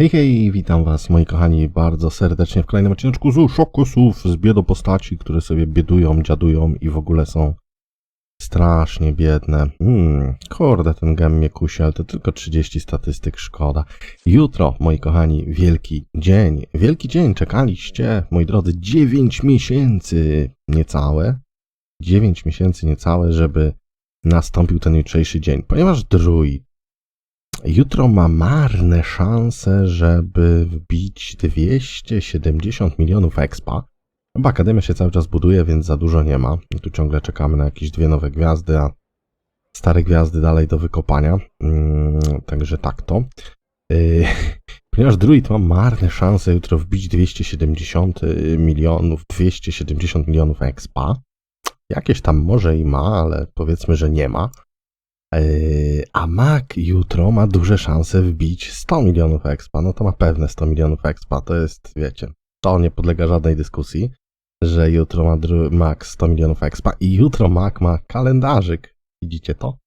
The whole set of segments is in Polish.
Hej, hej, witam was moi kochani bardzo serdecznie w kolejnym odcineczku z Szokusów, z biedopostaci, które sobie biedują, dziadują i w ogóle są strasznie biedne. Hmm, kurde, ten gem mnie kusi, ale to tylko 30 statystyk, szkoda. Jutro, moi kochani, wielki dzień, wielki dzień, czekaliście, moi drodzy, 9 miesięcy niecałe, 9 miesięcy niecałe, żeby nastąpił ten jutrzejszy dzień, ponieważ druid Jutro ma marne szanse, żeby wbić 270 milionów expa. Bo Akademia się cały czas buduje, więc za dużo nie ma. Tu ciągle czekamy na jakieś dwie nowe gwiazdy, a stare gwiazdy dalej do wykopania. Mm, także tak to. Yy, ponieważ Druid ma marne szanse jutro wbić 270 milionów, 270 milionów expa. Jakieś tam może i ma, ale powiedzmy, że nie ma. A Mac jutro ma duże szanse wbić 100 milionów expa. No to ma pewne 100 milionów expa. To jest, wiecie, to nie podlega żadnej dyskusji, że jutro ma Mac 100 milionów expa i jutro Mac ma kalendarzyk. Widzicie to?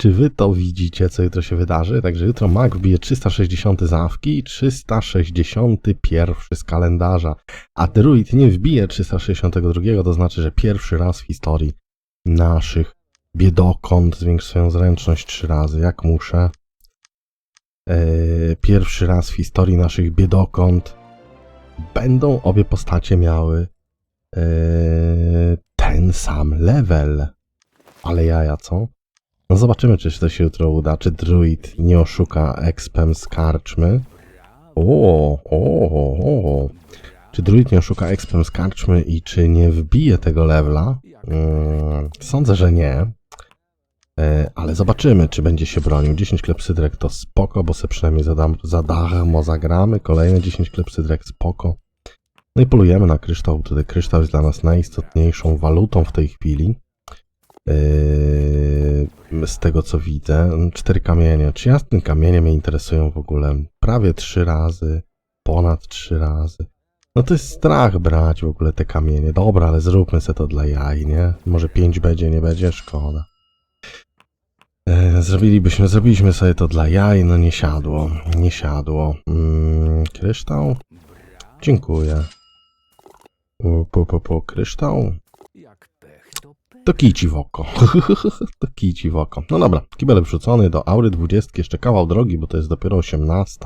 Czy wy to widzicie, co jutro się wydarzy? Także jutro Mac wbije 360 zawki i 361 z kalendarza. A Druid nie wbije 362, to znaczy, że pierwszy raz w historii naszych biedokąt, zwiększ swoją zręczność trzy razy, jak muszę. Eee, pierwszy raz w historii naszych biedokąt będą obie postacie miały eee, ten sam level. Ale jaja, co? No zobaczymy, czy to się jutro uda, czy druid nie oszuka expem z karczmy. O, o, o. Czy druid nie oszuka expem z karczmy i czy nie wbije tego levela? Mm, sądzę, że nie. E, Ale zobaczymy, czy będzie się bronił. 10 klepsydrek to spoko, bo se przynajmniej za, dam, za darmo zagramy. Kolejne 10 klepsydrek spoko. No i polujemy na kryształ. Tutaj kryształ jest dla nas najistotniejszą walutą w tej chwili. Yy, z tego co widzę. Cztery kamienie. Czy jasne kamienie mnie interesują w ogóle? Prawie trzy razy. Ponad trzy razy. No to jest strach brać w ogóle te kamienie. Dobra, ale zróbmy se to dla jaj, nie? Może pięć będzie, nie będzie? Szkoda. E, Zrobilibyśmy, zrobiliśmy sobie to dla jaj, no nie siadło, nie siadło. Mm, kryształ? Dziękuję. Po, po, po, kryształ? To kici w oko. to kici w oko. No dobra, kibel wrzucony do aury 20, jeszcze kawał drogi, bo to jest dopiero 18.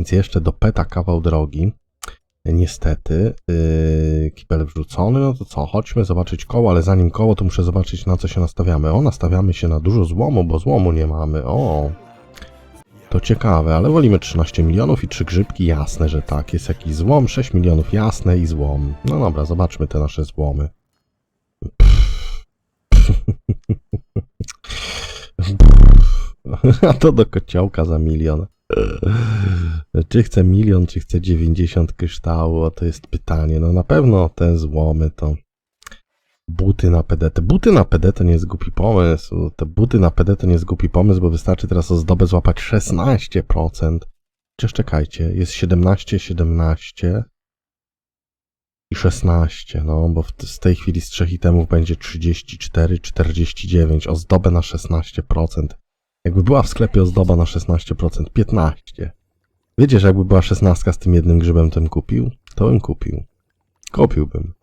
Więc jeszcze do peta kawał drogi. Niestety, yy, kibel wrzucony, no to co, chodźmy zobaczyć koło, ale zanim koło, to muszę zobaczyć na co się nastawiamy. O, nastawiamy się na dużo złomu, bo złomu nie mamy, o. To ciekawe, ale wolimy 13 milionów i 3 grzybki, jasne, że tak. Jest jakiś złom, 6 milionów, jasne i złom. No dobra, zobaczmy te nasze złomy. A to do kociołka za milion. Czy chcę milion, czy chcę 90 kryształu? O, to jest pytanie. No na pewno te złomy to buty na PD. Te buty na PD to nie jest głupi pomysł. Te buty na PD to nie jest głupi pomysł, bo wystarczy teraz ozdobę złapać 16%. Chociaż czekajcie, jest 17, 17 i 16, no bo w, z tej chwili z trzech itemów będzie 34, 49, ozdobę na 16%. Jakby była w sklepie ozdoba na 16%, 15. Wiecie, że jakby była 16 z tym jednym grzybem, to bym kupił? To bym kupił. Kupiłbym.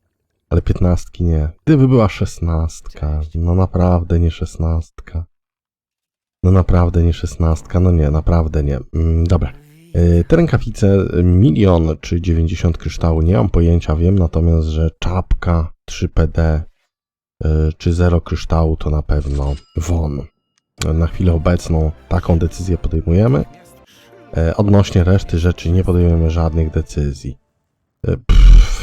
Ale 15 nie. Gdyby była 16, no naprawdę nie 16. No naprawdę nie 16, no nie, naprawdę nie. Mm, dobra. Yy, Te rękawice, milion czy 90 kryształu, nie mam pojęcia, wiem natomiast, że czapka 3PD y, czy 0 kryształu to na pewno won na chwilę obecną taką decyzję podejmujemy. E, Odnośnie reszty rzeczy nie podejmujemy żadnych decyzji. E, pff,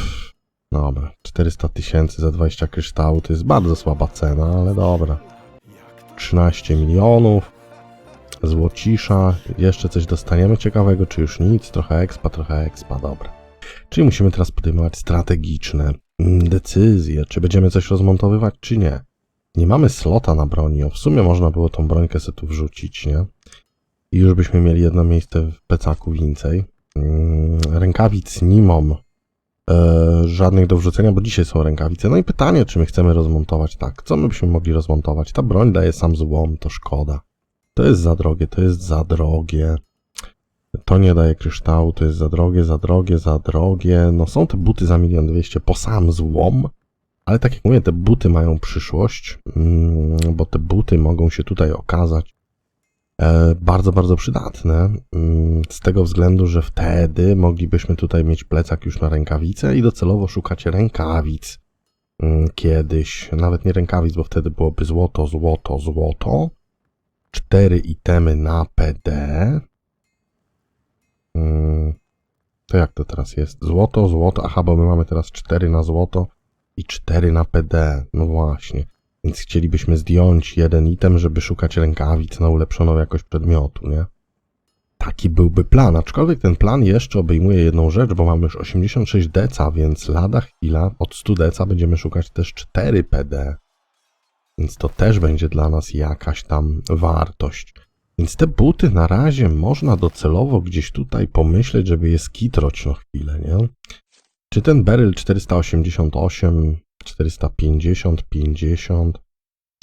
Dobra, 400 tysięcy za 20 kryształu to jest bardzo słaba cena, ale dobra. 13 milionów. Złocisza. Jeszcze coś dostaniemy ciekawego, czy już nic? Trochę expa, trochę expa, dobra. Czyli musimy teraz podejmować strategiczne mm, decyzje, czy będziemy coś rozmontowywać, czy nie. Nie mamy slota na broni, w sumie można było tą brońkę sobie tu wrzucić, nie? I już byśmy mieli jedno miejsce w plecaku więcej. Mm, Rękawic nie mam e, żadnych do wrzucenia, bo dzisiaj są rękawice. No i pytanie, czy my chcemy rozmontować tak. Co my byśmy mogli rozmontować? Ta broń daje sam złom, to szkoda. To jest za drogie, to jest za drogie. To nie daje kryształu, to jest za drogie, za drogie, za drogie. No są te buty za milion dwieście po sam złom, ale tak jak mówię, te buty mają przyszłość, mm, bo te buty mogą się tutaj okazać e, bardzo, bardzo przydatne. mm, Z tego względu, że wtedy moglibyśmy tutaj mieć plecak już na rękawice i docelowo szukać rękawic mm, kiedyś. Nawet nie rękawic, bo wtedy byłoby złoto, złoto, złoto. Cztery itemy na PD. To jak to teraz jest? Złoto, złoto. Aha, bo my mamy teraz 4 na złoto i 4 na PD. No właśnie. Więc chcielibyśmy zdjąć jeden item, żeby szukać rękawic na ulepszoną jakość przedmiotu, nie? Taki byłby plan, aczkolwiek ten plan jeszcze obejmuje jedną rzecz, bo mamy już 86 deca, więc lada chwila od 100 deca będziemy szukać też 4 PD. Więc to też będzie dla nas jakaś tam wartość. Więc te buty na razie można docelowo gdzieś tutaj pomyśleć, żeby je skitroć na chwilę, nie? Czy ten beryl 488, 450, 50,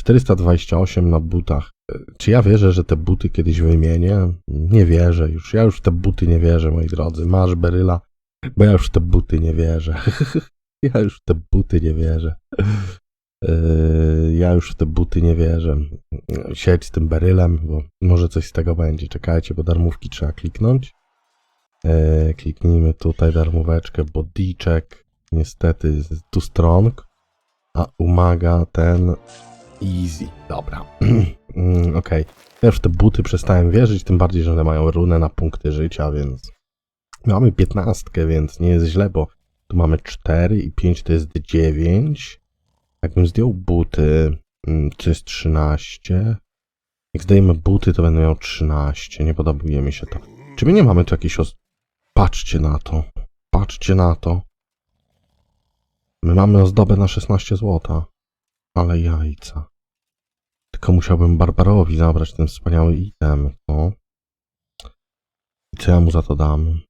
428 na butach. Czy ja wierzę, że te buty kiedyś wymienię? Nie wierzę już. Ja już w te buty nie wierzę, moi drodzy. Masz beryla, bo ja już w te buty nie wierzę. ja już w te buty nie wierzę. Yy, Ja już w te buty nie wierzę. Siedź z tym berylem, bo może coś z tego będzie. Czekajcie, bo darmówki trzeba kliknąć. Yy, Kliknijmy tutaj darmóweczkę, bodiczek. Niestety tu strong. A umaga ten easy. Dobra. Mm, Okej. Ja już w te buty przestałem wierzyć, tym bardziej, że one mają runę na punkty życia, więc mamy piętnastkę, więc nie jest źle, bo tu mamy 4 i 5 to jest 9. Jakbym zdjął buty, mm, to jest 13. Jak zdejmę buty, to będę miał 13. Nie podobuje mi się to. Czy my nie mamy tu jakiejś os... Patrzcie na to. Patrzcie na to. My mamy ozdobę na 16 złota. Ale jajca. Tylko musiałbym Barbarowi zabrać ten wspaniały item, no. I co ja mu za to dam?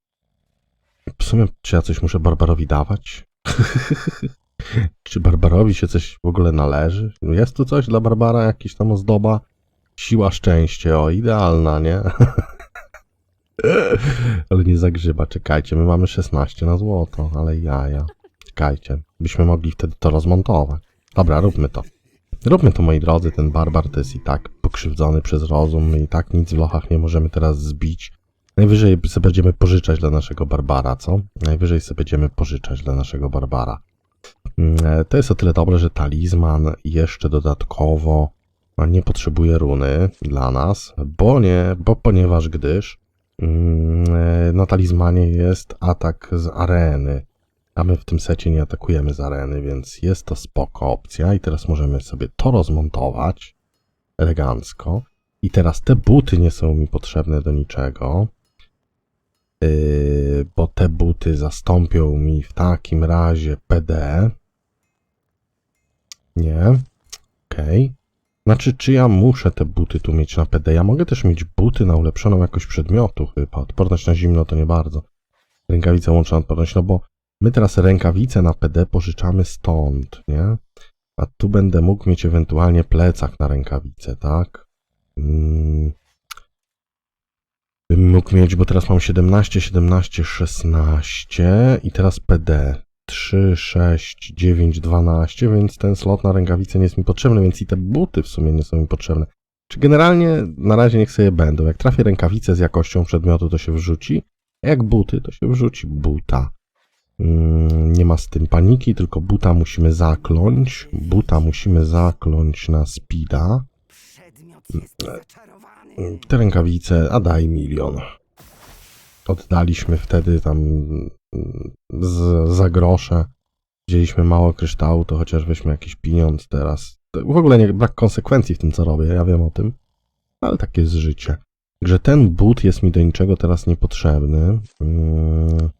W sumie, czy ja coś muszę Barbarowi dawać? czy Barbarowi się coś w ogóle należy? Jest tu coś dla Barbara? Jakiś tam ozdoba? Siła, szczęście, o, idealna, nie? ale nie zagrzyba, czekajcie, my mamy 16 na złoto, ale jaja. Czekajcie, byśmy mogli wtedy to rozmontować. Dobra, róbmy to. Róbmy to, moi drodzy, ten barbar to jest i tak pokrzywdzony przez rozum, my i tak nic w lochach nie możemy teraz zbić. Najwyżej sobie będziemy pożyczać dla naszego barbara, co? Najwyżej sobie będziemy pożyczać dla naszego barbara. Mm, e, To jest o tyle dobre, że talizman jeszcze dodatkowo no, nie potrzebuje runy dla nas, bo nie, bo ponieważ gdyż na talizmanie jest atak z areny, a my w tym secie nie atakujemy z areny, więc jest to spoko opcja i teraz możemy sobie to rozmontować elegancko. I teraz te buty nie są mi potrzebne do niczego, yy, bo te buty zastąpią mi w takim razie PD. Nie. Okej. Znaczy, czy ja muszę te buty tu mieć na PD? Ja mogę też mieć buty na ulepszoną jakość przedmiotu chyba. Odporność na zimno to nie bardzo. Rękawica łączna odporność, no bo my teraz rękawice na PD pożyczamy stąd, nie? A tu będę mógł mieć ewentualnie plecak na rękawice, tak? Mm. Bym mógł mieć, bo teraz mam 17, 17, 16 i teraz PD 3, 6, 9, 12, więc ten slot na rękawice nie jest mi potrzebny, więc i te buty w sumie nie są mi potrzebne. Czy generalnie na razie niech sobie będą. Jak trafię rękawice z jakością przedmiotu, to się wrzuci. A jak buty, to się wrzuci buta. Mm, Nie ma z tym paniki, tylko buta musimy zakląć. Buta musimy zakląć na speeda. Zaczarowany. Te rękawice, a daj milion. Oddaliśmy wtedy tam mm, z, za grosze. Wzięliśmy mało kryształu, to chociaż weźmy jakiś pieniądz teraz. W ogóle nie, brak konsekwencji w tym, co robię, ja wiem o tym. Ale takie jest życie. Że ten but jest mi do niczego teraz niepotrzebny. Mm,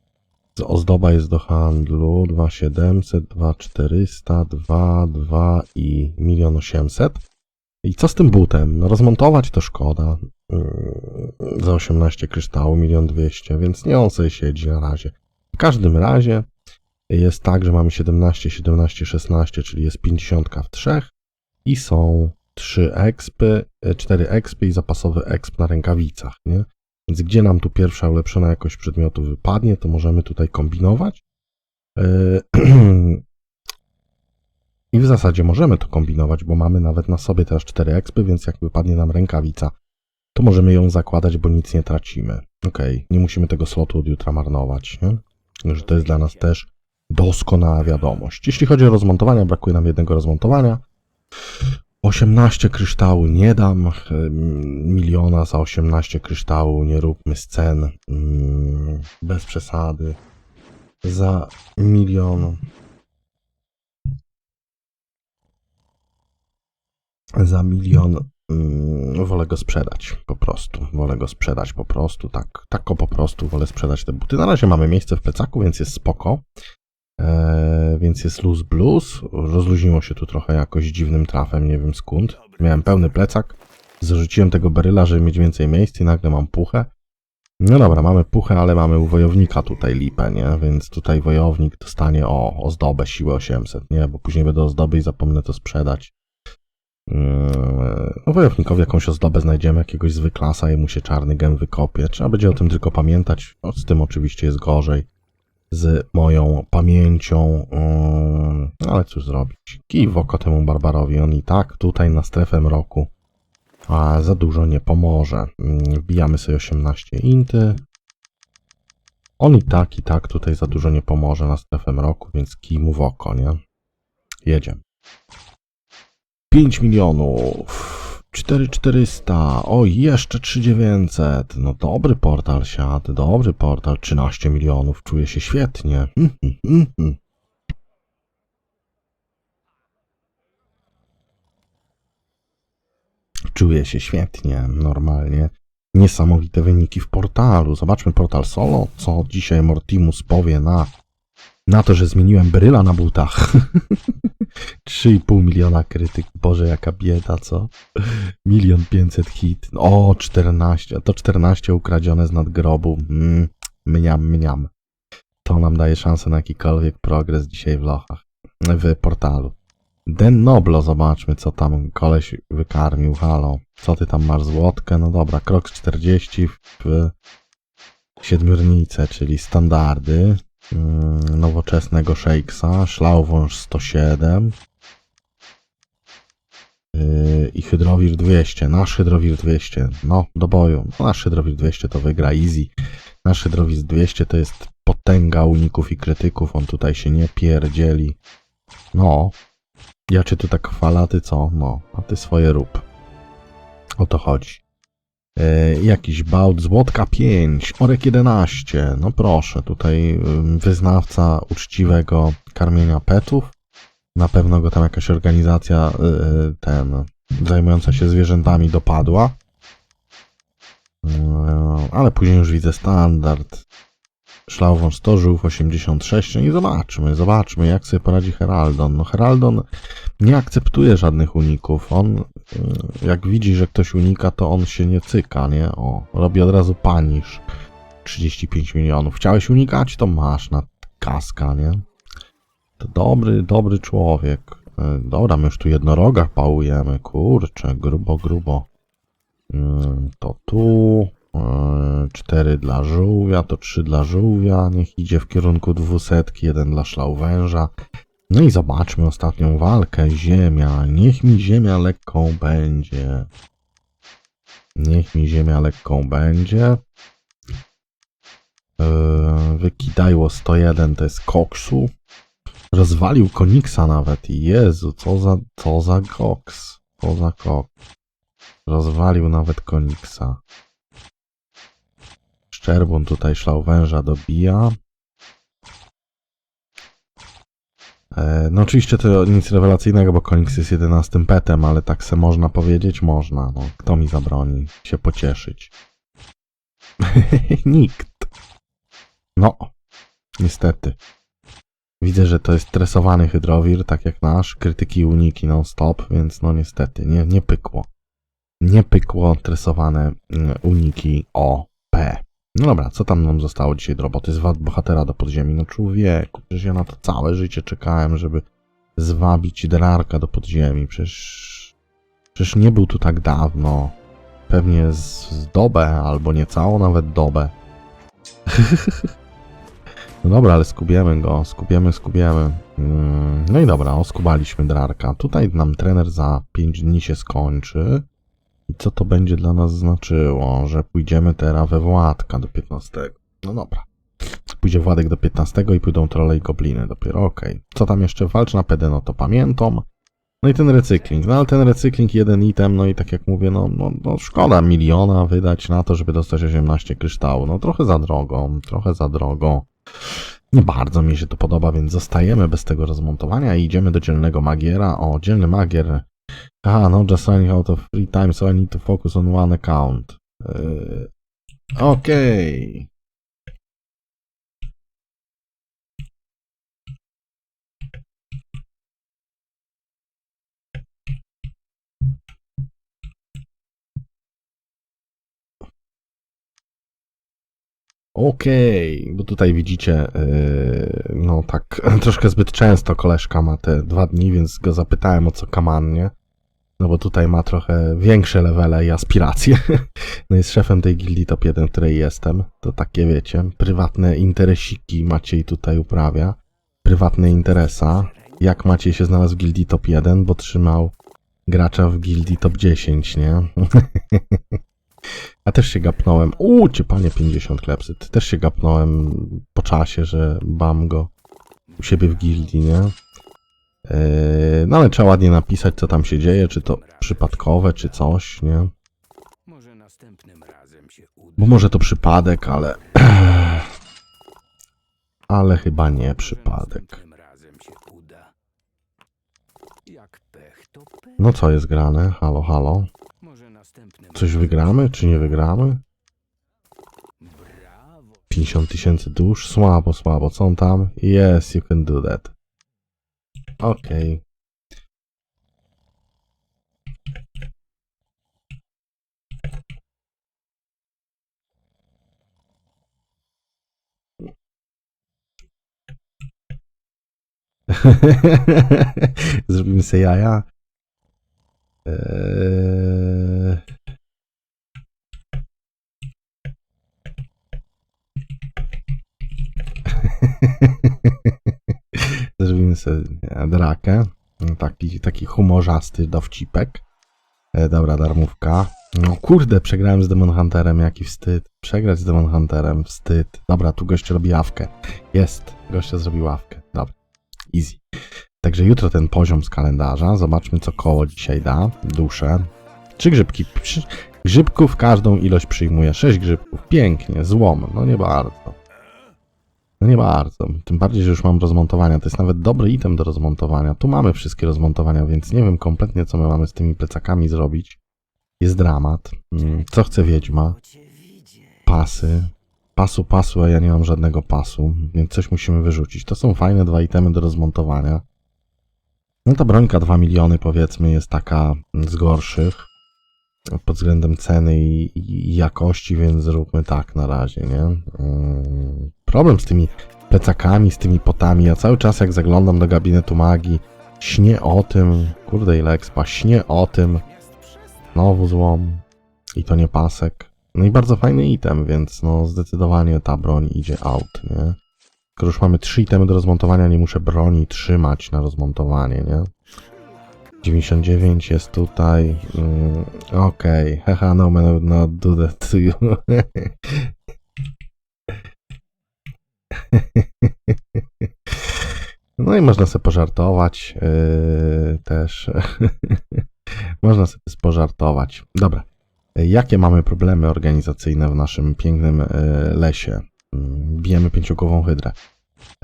Ozdoba jest do handlu 2700, 2400, 2, 2 i 1 800. I co z tym butem? No rozmontować to szkoda. Mm, Za 18 kryształu, 1 200, więc nie on sobie siedzi na razie. W każdym razie jest tak, że mamy 17, 17, 16, czyli jest 50 w trzech i są 3 expy, 4 expy i zapasowy exp na rękawicach, nie? Więc gdzie nam tu pierwsza ulepszona jakość przedmiotu wypadnie, to możemy tutaj kombinować. Yy, I w zasadzie możemy to kombinować, bo mamy nawet na sobie teraz 4 expy, więc jak wypadnie nam rękawica, to możemy ją zakładać, bo nic nie tracimy. Okej, nie musimy tego slotu od jutra marnować. Nie? Że to jest dla nas też doskonała wiadomość. Jeśli chodzi o rozmontowania, brakuje nam jednego rozmontowania. 18 kryształu nie dam. Miliona za 18 kryształu nie róbmy scen. ym, Bez przesady. Za milion. Za milion wolę go sprzedać po prostu. Wolę go sprzedać po prostu. Tak, tak o po prostu wolę sprzedać te buty. Na razie mamy miejsce w plecaku, więc jest spoko. Eee, więc jest luz blues. Rozluźniło się tu trochę jakoś dziwnym trafem, nie wiem skąd. Miałem pełny plecak. Zarzuciłem tego beryla, żeby mieć więcej miejsc i nagle mam puchę. No dobra, mamy puchę, ale mamy u wojownika tutaj lipę, nie? Więc tutaj wojownik dostanie o ozdobę siłę 800, nie? Bo później będę ozdoby i zapomnę to sprzedać. Yy, No wojownikowi jakąś ozdobę znajdziemy, jakiegoś zwyklasa i mu się czarny gem wykopie. Trzeba będzie o tym tylko pamiętać. Z tym oczywiście jest gorzej z moją pamięcią, mm, ale cóż zrobić. Kij w oko temu Barbarowi, on i tak tutaj na strefę mroku a za dużo nie pomoże. Mm, Wbijamy sobie 18 inty. On i tak, i tak tutaj za dużo nie pomoże na strefę mroku, więc kij mu w oko, nie? Jedziemy. 5 milionów. 4400. O, jeszcze 3900. No dobry portal siadł, dobry portal. 13 milionów. Czuję się świetnie. Mhm, mhm. Czuję się świetnie, normalnie. Niesamowite wyniki w portalu. Zobaczmy portal solo, co dzisiaj Mortimus powie na, na to, że zmieniłem bryla na butach. 3,5 miliona krytyk. Boże, jaka bieda, co? Milion pięćset hit. O, 14. To 14 ukradzione z nadgrobu. Mm, mniam, mniam. To nam daje szansę na jakikolwiek progres dzisiaj w lochach. W portalu. Den Noblo, zobaczmy, co tam koleś wykarmił. Halo, co ty tam masz? Złotkę? No dobra, krok 40 w siedmiornicę, czyli standardy. Mm, nowoczesnego Shakesa, szlauwąż 107 yy, i hydrowir 200. Nasz hydrowir 200, no do boju. Nasz hydrowir 200 to wygra easy. Nasz hydrowir 200 to jest potęga uników i krytyków. On tutaj się nie pierdzieli. No, ja cię tu tak chwalę, a ty co? No, a ty swoje rób. O to chodzi. E, jakiś bałt, złotka 5, orek 11. No proszę, tutaj wyznawca uczciwego karmienia petów. Na pewno go tam jakaś organizacja y, y, ten zajmująca się zwierzętami dopadła. Y, ale później już widzę standard. Szlauwąż 100, żółw 86. No i zobaczmy, zobaczmy jak sobie poradzi Heraldon. No Heraldon nie akceptuje żadnych uników. On, y, jak widzi, że ktoś unika, to on się nie cyka, nie? O, robi od razu panisz. 35 milionów. Chciałeś unikać? To masz na kaska, nie? To dobry, dobry człowiek. Y, Dobra, my już tu jednoroga pałujemy. Kurczę, grubo, grubo. Mm, To tu. 4 dla żółwia, to 3 dla żółwia. Niech idzie w kierunku dwusetki, jeden dla szlauwęża. No i zobaczmy ostatnią walkę. Ziemia. Niech mi ziemia lekką będzie. Niech mi ziemia lekką będzie. Yy, wykidajło 101 to jest koksu. Rozwalił Koniksa nawet. Jezu, co za, co za koks. Co za koks. Rozwalił nawet Koniksa. Szczerbun tutaj szlauwęża dobija. E, No oczywiście to nic rewelacyjnego, bo Koniks jest 11 petem, ale tak se można powiedzieć, można. No, kto mi zabroni się pocieszyć? Nikt. No, niestety. Widzę, że to jest stresowany hydrowir, tak jak nasz. Krytyki uniki non-stop, więc no niestety, nie, nie pykło. Nie pykło tresowane mm, uniki OP. No dobra, co tam nam zostało dzisiaj do roboty? Zwad bohatera do podziemi. No człowieku, przecież ja na to całe życie czekałem, żeby zwabić Derarka do podziemi. Przecież... Przecież nie był tu tak dawno. pewnie z, z dobę, albo nie całą nawet dobę. no dobra, ale skubiemy go, skubiemy, skubiemy. Mm, no i dobra, oskubaliśmy Drarka. Tutaj nam trener za 5 dni się skończy. I co to będzie dla nas znaczyło? Że pójdziemy teraz we Władka do 15. No dobra. Pójdzie Władek do 15 i pójdą trolle i gobliny dopiero, okej. Co tam jeszcze? Walcz na PD, no to pamiętam. No i ten recykling. No ale ten recykling, jeden item, no i tak jak mówię, no, no, no szkoda miliona wydać na to, żeby dostać 18 kryształu. No trochę za drogo, trochę za drogo. Nie bardzo mi się to podoba, więc zostajemy bez tego rozmontowania i idziemy do dzielnego magiera. O, dzielny magier. Aha, no just running out of free time, so I need to focus on one account. Yy, Okej. Okej, bo tutaj widzicie, yy, no tak, troszkę zbyt często koleżka ma te dwa dni, więc go zapytałem o co kamannie. No bo tutaj ma trochę większe levele i aspiracje. No jest szefem tej gildii top 1, w której jestem. To takie wiecie, prywatne interesiki Maciej tutaj uprawia. Prywatne interesa. Jak Maciej się znalazł w gildii top 1, bo trzymał gracza w gildii top 10, nie? Ja też się gapnąłem. Uuu, cię panie 50 klepsy. Też się gapnąłem po czasie, że bam go u siebie w gildii, nie? Yy, no ale trzeba ładnie napisać, co tam się dzieje, czy to przypadkowe, czy coś, nie? Może następnym razem się uda. Bo może to przypadek, ale... Ale chyba nie przypadek. No co jest grane? Halo, halo? Coś wygramy, czy nie wygramy? Brawo. 50 tysięcy dusz? Słabo, słabo. Co on tam? Yes, you can do that. Okej. Zrobimy sobie jaja. Eee... Sobie drakę. Taki, taki humorzasty dowcipek. E, dobra, darmówka. No kurde, przegrałem z Demon Hunterem, jaki wstyd. Przegrać z Demon Hunterem, wstyd. Dobra, tu goście robi ławkę. Jest, goście zrobi ławkę. Dobra, easy. Także jutro ten poziom z kalendarza. Zobaczmy, co koło dzisiaj da. Dusze. Trzy grzybki. Grzybków każdą ilość przyjmuje. Sześć grzybków. Pięknie, złom. No nie bardzo. No nie bardzo. Tym bardziej, że już mam rozmontowania. To jest nawet dobry item do rozmontowania. Tu mamy wszystkie rozmontowania, więc nie wiem kompletnie, co my mamy z tymi plecakami zrobić. Jest dramat. Mm, Co chce wiedźma? Pasy. Pasu, pasu, a ja nie mam żadnego pasu, więc coś musimy wyrzucić. To są fajne dwa itemy do rozmontowania. No ta brońka 2 miliony powiedzmy jest taka z gorszych pod względem ceny i, jakości, więc zróbmy tak na razie, nie? Mm, Problem z tymi plecakami, z tymi potami. Ja cały czas jak zaglądam do gabinetu magii, śnię o tym, kurde ile expa, śnię o tym, znowu złom i to nie pasek. No i bardzo fajny item, więc no zdecydowanie ta broń idzie out, nie? Skoro już mamy trzy itemy do rozmontowania, nie muszę broni trzymać na rozmontowanie, nie? 99 jest tutaj. Mm, Okej, okay. haha, no man would not do that to you. No i można sobie pożartować yy, też. można sobie pożartować. Dobra. Jakie mamy problemy organizacyjne w naszym pięknym e, lesie? Mm, Bijemy pięciogłową hydrę.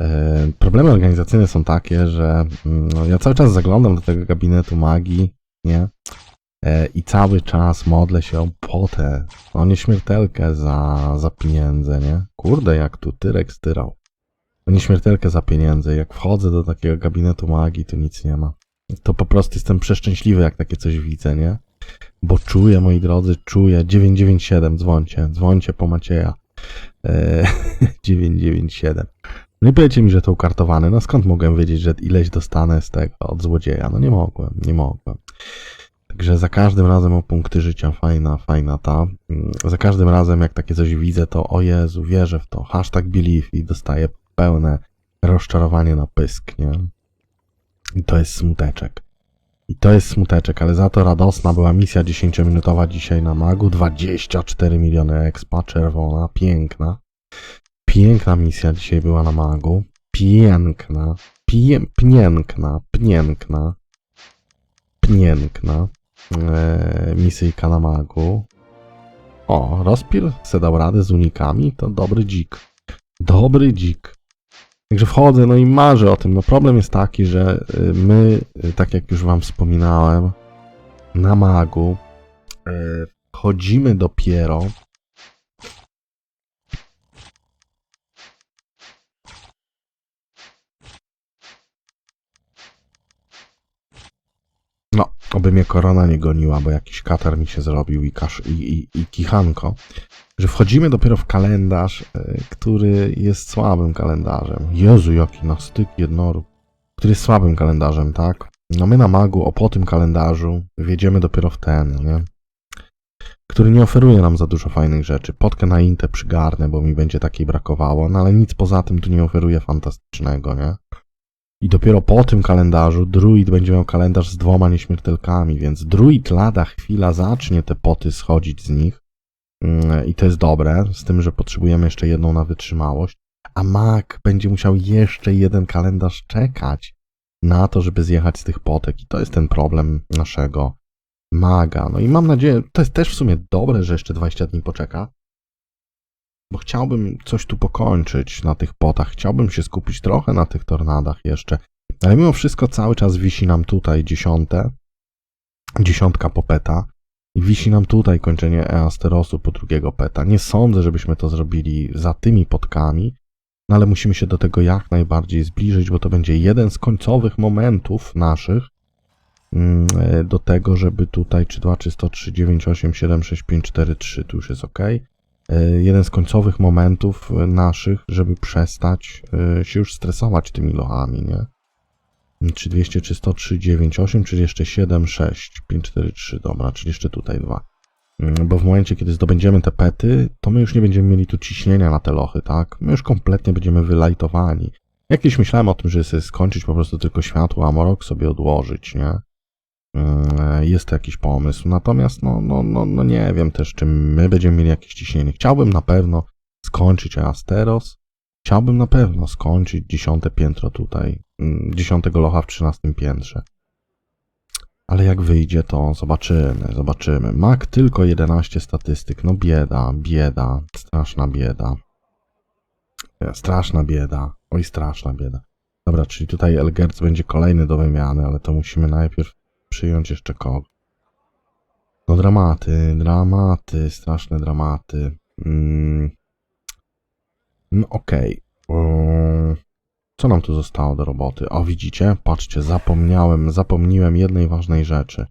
E, Problemy organizacyjne są takie, że mm, no, ja cały czas zaglądam do tego gabinetu magii, nie? E, I cały czas modlę się o potę, o nieśmiertelkę za, za pieniądze, nie? Kurde, jak tu tyrek styrał. O nieśmiertelkę za pieniądze. Jak wchodzę do takiego gabinetu magii, to nic nie ma. To po prostu jestem przeszczęśliwy, jak takie coś widzę, nie? Bo czuję, moi drodzy, czuję. 997, dzwońcie, dzwońcie po Macieja. Eee, 997. No i powiecie mi, że to ukartowane. No skąd mogłem wiedzieć, że ileś dostanę z tego od złodzieja? No nie mogłem, nie mogłem. Także za każdym razem o punkty życia, fajna, fajna ta. Mm, Za każdym razem jak takie coś widzę, to o Jezu, wierzę w to. Hashtag believe i dostaję pełne rozczarowanie na pysk, nie? I to jest smuteczek. I to jest smuteczek, ale za to radosna była misja 10-minutowa dzisiaj na Magu. 24 miliony expa, czerwona, piękna. Piękna misja dzisiaj była na Magu. Piękna. Pie, piękna, piękna. Piękna. Eee, misyjka na Magu. O, Rozpil se dał radę z unikami, to dobry dzik. Dobry dzik. Także wchodzę, no i marzę o tym. No problem jest taki, że y, my, y, tak jak już wam wspominałem, na magu y, wchodzimy dopiero No, oby mnie korona nie goniła, bo jakiś katar mi się zrobił i, kasz, i, i, i kichanko. Że wchodzimy dopiero w kalendarz, y, który jest słabym kalendarzem. Jezu, jaki na styk jednoróg. Który jest słabym kalendarzem, tak? No my na magu, o po tym kalendarzu, wjedziemy dopiero w ten, nie? Który nie oferuje nam za dużo fajnych rzeczy. Potkę na Intę przygarnę, bo mi będzie takiej brakowało, no ale nic poza tym tu nie oferuje fantastycznego, nie? I dopiero po tym kalendarzu druid będzie miał kalendarz z dwoma nieśmiertelkami, więc druid lada chwila zacznie te poty schodzić z nich. Mm, I to jest dobre, z tym, że potrzebujemy jeszcze jedną na wytrzymałość. A mag będzie musiał jeszcze jeden kalendarz czekać na to, żeby zjechać z tych potek. I to jest ten problem naszego maga. No i mam nadzieję, to jest też w sumie dobre, że jeszcze 20 dni poczeka. Bo chciałbym coś tu pokończyć na tych potach. Chciałbym się skupić trochę na tych tornadach jeszcze. Ale mimo wszystko cały czas wisi nam tutaj dziesiąte. Dziesiątka po peta. I wisi nam tutaj kończenie Easterosu po drugiego peta. Nie sądzę, żebyśmy to zrobili za tymi potkami, no ale musimy się do tego jak najbardziej zbliżyć, bo to będzie jeden z końcowych momentów naszych mm, e, do tego, żeby tutaj czy 2, czy 100, 3, 9, 8, 7, 6, 5, 4, 3, tu już jest ok. Jeden z końcowych momentów e, naszych, żeby przestać e, się już stresować tymi lochami, nie? Czy 200, czy 100, 3, 9, 8, czy jeszcze 7, 6, 5, 4, 3, dobra, czyli jeszcze tutaj dwa. Mm, Bo w momencie, kiedy zdobędziemy te pety, to my już nie będziemy mieli tu ciśnienia na te lochy, tak? My już kompletnie będziemy wylajtowani. Jak myślałem o tym, żeby sobie skończyć po prostu tylko światło, a morok sobie odłożyć, nie? Mm, Jest to jakiś pomysł. Natomiast, no, no, no, no nie wiem też, czy my będziemy mieli jakieś ciśnienie. Chciałbym na pewno skończyć Asteros. Chciałbym na pewno skończyć dziesiąte piętro tutaj. mm, Dziesiątego locha w trzynastym piętrze. Ale jak wyjdzie, to zobaczymy, zobaczymy. Mak tylko 11 statystyk. No bieda, bieda, straszna bieda. E, Straszna bieda. Oj, straszna bieda. Dobra, czyli tutaj Elgerz będzie kolejny do wymiany, ale to musimy najpierw przyjąć jeszcze kogo. No dramaty, dramaty, straszne dramaty. Mm. No okej. Eee, Co nam tu zostało do roboty? O, widzicie? Patrzcie, zapomniałem, zapomniłem jednej ważnej rzeczy.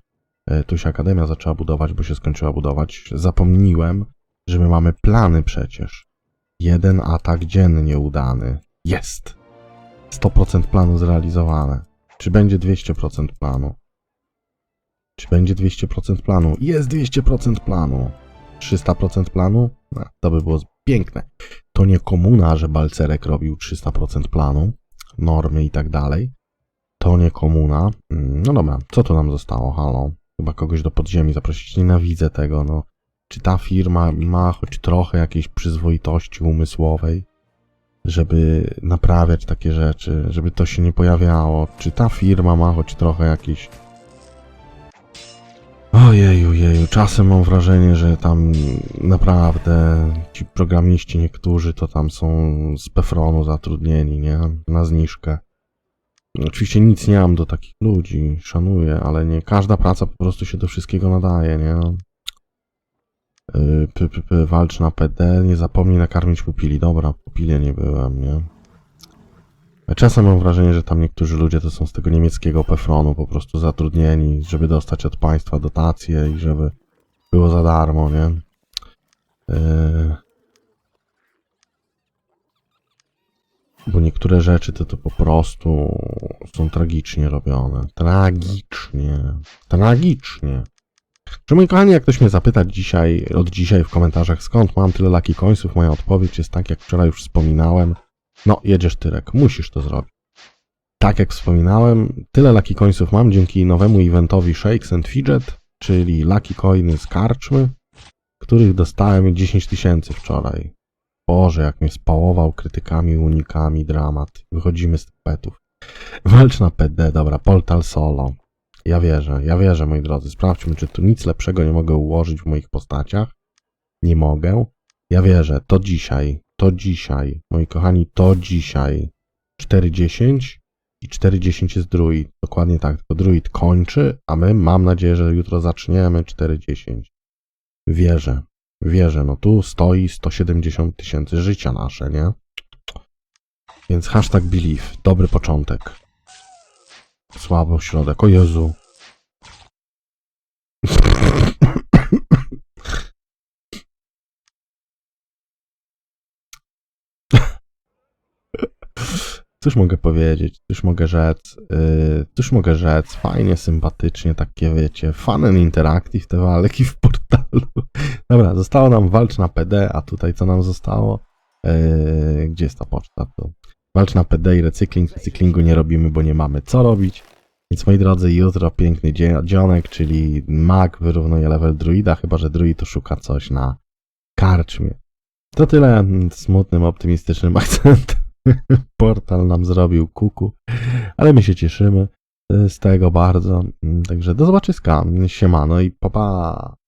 E, Tu się Akademia zaczęła budować, bo się skończyła budować. Zapomniłem, że my mamy plany przecież. Jeden atak dziennie udany. Jest! 100% planu zrealizowane. Czy będzie 200% planu? Czy będzie 200% planu? Jest 200% planu. 300% planu? No, to by było piękne. To nie komuna, że Balcerek robił 300% planu, normy i tak dalej. To nie komuna. Mm, No dobra, co tu nam zostało? Halo? Chyba kogoś do podziemi zaprosić. Nienawidzę tego, no. Czy ta firma ma choć trochę jakiejś przyzwoitości umysłowej, żeby naprawiać takie rzeczy, żeby to się nie pojawiało? Czy ta firma ma choć trochę jakiejś Ojeju, jeju, czasem mam wrażenie, że tam naprawdę ci programiści niektórzy to tam są z Pefronu zatrudnieni, nie? Na zniżkę. Oczywiście nic nie mam do takich ludzi, szanuję, ale nie każda praca po prostu się do wszystkiego nadaje, nie? Yy, P, p, p, walcz na PD, nie zapomnij nakarmić pupili. Dobra, pupile nie byłem, nie? Czasem mam wrażenie, że tam niektórzy ludzie to są z tego niemieckiego pefronu po prostu zatrudnieni, żeby dostać od państwa dotacje i żeby było za darmo, nie? Yy... Bo niektóre rzeczy to, to po prostu są tragicznie robione. Tragicznie. Tragicznie. Czy moi kochani, jak ktoś mnie zapyta dzisiaj, od dzisiaj w komentarzach, skąd mam tyle laki końców, moja odpowiedź jest tak, jak wczoraj już wspominałem. No, jedziesz Tyrek, musisz to zrobić. Tak jak wspominałem, tyle laki końców mam dzięki nowemu eventowi Shakes and Fidget, czyli laki coiny z karczmy, których dostałem 10 tysięcy wczoraj. Boże, jak mnie spałował krytykami, unikami, dramat. Wychodzimy z petów. Walcz na PD, dobra, Portal Solo. Ja wierzę, ja wierzę, moi drodzy. Sprawdźmy, czy tu nic lepszego nie mogę ułożyć w moich postaciach. Nie mogę. Ja wierzę, to dzisiaj, to dzisiaj, moi kochani, to dzisiaj. 4.10 i 4.10 jest druid. Dokładnie tak, tylko druid kończy, a my, mam nadzieję, że jutro zaczniemy 4.10. Wierzę, wierzę, no tu stoi 170 tysięcy życia nasze, nie? Więc hashtag believe, dobry początek. Słabo środek, o Jezu. Cóż mogę powiedzieć, cóż mogę rzec, yy, cóż mogę rzec, fajnie, sympatycznie, takie wiecie, fun and interactive te walki w portalu. Dobra, zostało nam walcz na PD, a tutaj co nam zostało? Yy, gdzie jest ta poczta? Tu. Walcz na PD i recykling, recyklingu nie robimy, bo nie mamy co robić. Więc moi drodzy, jutro piękny dzionek, czyli mag wyrównuje level druida, chyba że druid to szuka coś na karczmie. To tyle smutnym, optymistycznym akcentem. Portal nam zrobił kuku, ale my się cieszymy z tego bardzo. Także do zobaczyska. Siemano i papa. Pa.